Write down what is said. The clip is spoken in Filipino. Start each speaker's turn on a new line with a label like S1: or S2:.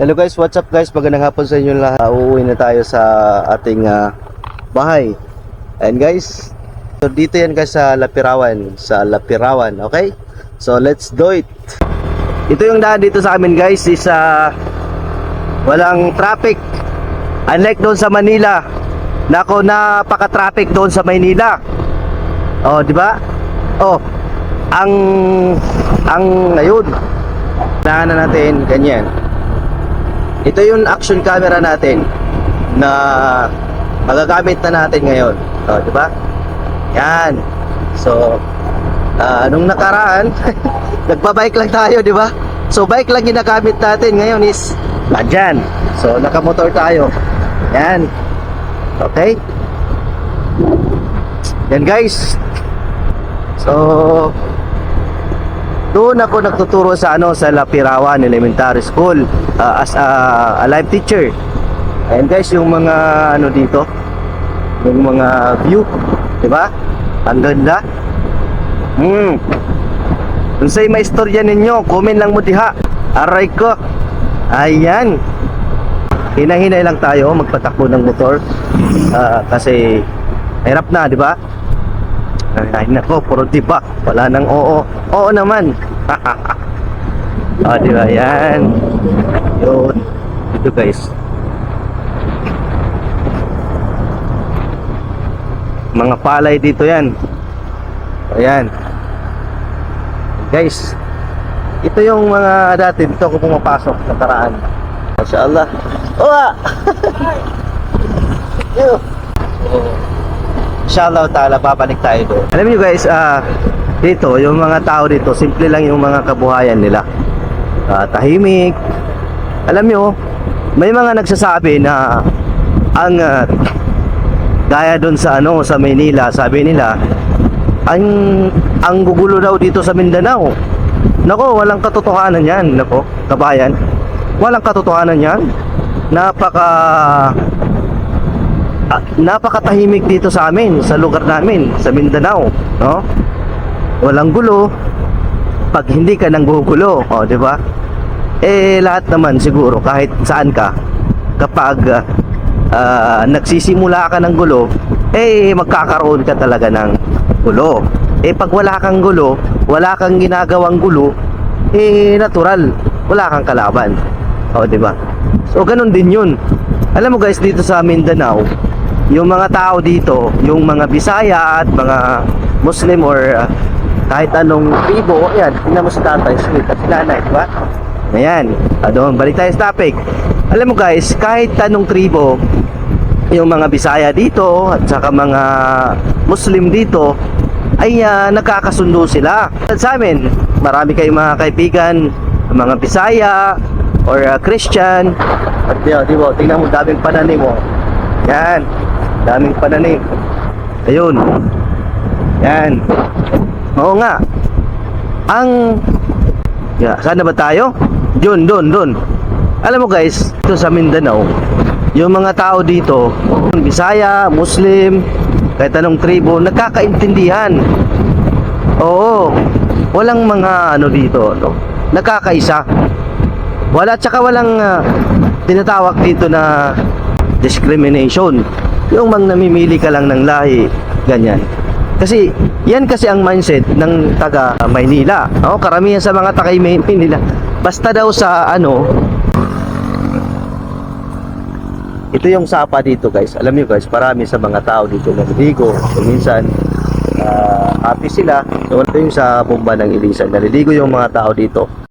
S1: Hello guys, what's up guys? Magandang hapon sa inyo lahat. Uh, uuwi na tayo sa ating ah, bahay. And guys, so dito yan guys sa Lapirawan, sa Lapirawan, okay? So let's do it. Ito yung daan dito sa amin guys, is ah, walang traffic. Unlike doon sa Manila. Nako, napaka-traffic doon sa Maynila. Oh, di ba? Oh, ang ang ngayon, na natin ganyan. Ito yung action camera natin na magagamit na natin ngayon. Oh, di ba? Yan. So, ah, nung nakaraan, nagpa-bike lang tayo, di ba? So, bike lang ginagamit natin ngayon is nandyan. So, nakamotor tayo. Yan. Okay? Yan guys. So, doon ako nagtuturo sa ano sa Lapirawan Elementary School uh, as a, a live teacher. Ayan guys, yung mga ano dito, yung mga view, 'di ba? Ang ganda. Hmm. Kung sa'y may istorya ninyo, comment lang mo diha. Aray ko. Ayan. Hinahinay lang tayo magpatakbo ng motor. Ah, kasi hirap na, di ba? Ay, nako, puro di ba? Wala nang oo. Oo naman. ah, di ba? Yan. Yun. Ito guys. Mga palay dito yan. Ayan. Guys, ito yung mga dati dito ako pumapasok sa karaan. Masya Allah. Uwa! Yo. Inshallah ta'ala babalik tayo doon. Alam niyo guys, ah dito yung mga tao dito, simple lang yung mga kabuhayan nila. Ah, tahimik. Alam niyo, may mga nagsasabi na ang ah, gaya doon sa ano sa Maynila, sabi nila ang ang gugulo daw dito sa Mindanao. Nako, walang katotohanan 'yan, nako, kabayan. Walang katotohanan 'yan. Napaka ah, napakatahimik dito sa amin, sa lugar namin, sa Mindanao, no? Walang gulo pag hindi ka nang gugulo, oh, 'di ba? Eh lahat naman siguro kahit saan ka kapag ah, nagsisimula ka ng gulo, eh magkakaroon ka talaga ng gulo. Eh pag wala kang gulo, wala kang ginagawang gulo, eh natural, wala kang kalaban. O, di ba? So ganun din 'yun. Alam mo guys dito sa Mindanao, yung mga tao dito, yung mga Bisaya at mga Muslim or ah, kahit anong tribo, ayan, tingnan mo si tatay, sweet, at si nanay, di ba? Ayan, doon, balik tayo sa topic. Alam mo guys, kahit anong tribo, yung mga Bisaya dito at saka mga Muslim dito ay ah, nagkakasundo sila. At sa amin, marami kayong mga kaibigan, mga Bisaya or ah, Christian. At di, di ba, tingnan mo, daming pananim mo. Yan, daming pananim. Ayun. Yan. Oo nga. Ang Yeah, sana ba tayo? Doon, doon, doon. Alam mo guys, ito sa Mindanao, yung mga tao dito, Bisaya, Muslim, kahit anong tribo, nagkakaintindihan. Oo. Walang mga ano dito, no? Nagkakaisa. Wala tsaka walang ah, tinatawag dito na discrimination. Yung mang namimili ka lang ng lahi, ganyan. Kasi yan kasi ang mindset ng taga Maynila. Oh, karamihan sa mga taga Maynila. Basta daw sa ano Ito yung sapa dito, guys. Alam niyo guys, marami sa mga tao dito naliligo. So, minsan ah, happy sila. So, ito yung sa bomba ng Ilisan. Naliligo yung mga tao dito.